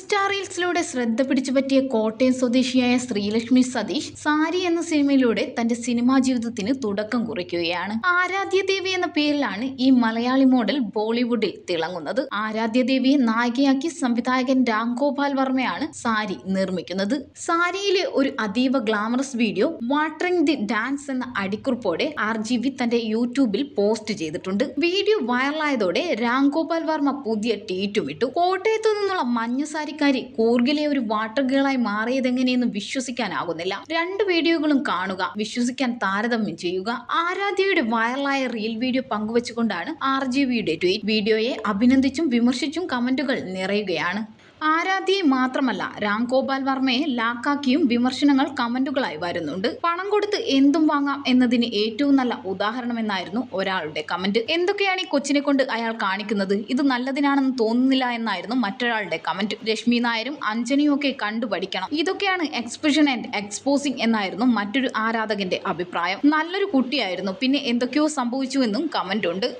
Insta റീൽസിലൂടെ ശ്രദ്ധ പിടിച്ചു പറ്റിയ കോട്ടയം സ്വദേശിയായ ശ്രീലക്ഷ്മി സതീഷ് സാരി എന്ന സിനിമയിലൂടെ തന്റെ സിനിമാ ജീവിതത്തിന് തുടക്കം കുറിക്കുകയാണ്. ആരാധ്യ ദേവി എന്ന പേരിലാണ് ഈ മലയാളി മോഡൽ ബോളിവുഡിൽ തിളങ്ങുന്നത്. ആരാധ്യ ദേവിയെ നായികയാക്കി സംവിധായകൻ രാം ഗോപാൽ വർമ്മയാണ് സാരി നിർമ്മിക്കുന്നത്. സാരിയിലെ ഒരു അതീവ glamorous video watering the dance എന്ന അടിക്കുറിപ്പോടെ ആർ ജി വി തന്റെ യൂട്യൂബിൽ പോസ്റ്റ് ചെയ്തിട്ടുണ്ട്. വീഡിയോ വൈറലായതോടെ രാം ഗോപാൽ വർമ്മ പുതിയ ട്വീറ്റും ഇട്ടു. കോട്ടയത്തു നിന്നുള്ള മഞ്ഞ സാരിക്കാരി കൂർഗിലെ ഒരു വാട്ടർ ഗേളായി മാറിയതെങ്ങനെയെന്ന് വിശ്വസിക്കാനാകുന്നില്ല. രണ്ട് വീഡിയോകളും കാണുക വിശ്വസിക്കാൻ താരതമ്യം ചെയ്യുക ആരാധ്യയുടെ വൈറലായ റീൽ വീഡിയോ പങ്കുവച്ചുകൊണ്ടാണ് ആർ ജി വിയുടെ ട്വീറ്റ്. വീഡിയോയെ അഭിനന്ദിച്ചും വിമർശിച്ചും കമന്റുകൾ നിറയുകയാണ്. ആരാധ്യയെ മാത്രമല്ല രാം ഗോപാൽ വർമ്മയെ ലാക്കാക്കിയും വിമർശനങ്ങൾ കമന്റുകളായി വരുന്നുണ്ട്. പണം കൊടുത്ത് എന്തും വാങ്ങാം എന്നതിന് ഏറ്റവും നല്ല ഉദാഹരണമെന്നായിരുന്നു ഒരാളുടെ കമന്റ്. എന്തൊക്കെയാണ് ഈ കൊച്ചിനെ കൊണ്ട് അയാൾ കാണിക്കുന്നത്? ഇത് നല്ലതിനാണെന്ന് തോന്നുന്നില്ല എന്നായിരുന്നു മറ്റൊരാളുടെ കമന്റ്. രശ്മി നായരും അഞ്ജനിയും ഒക്കെ കണ്ടുപഠിക്കണം. ഇതൊക്കെയാണ് എക്സ്പ്രഷൻ ആൻഡ് എക്സ്പോസിംഗ് എന്നായിരുന്നു മറ്റൊരു ആരാധകന്റെ അഭിപ്രായം. നല്ലൊരു കുട്ടിയായിരുന്നു. പിന്നെ എന്തൊക്കെയോ സംഭവിച്ചുവെന്നും കമന്റ് ഉണ്ട്.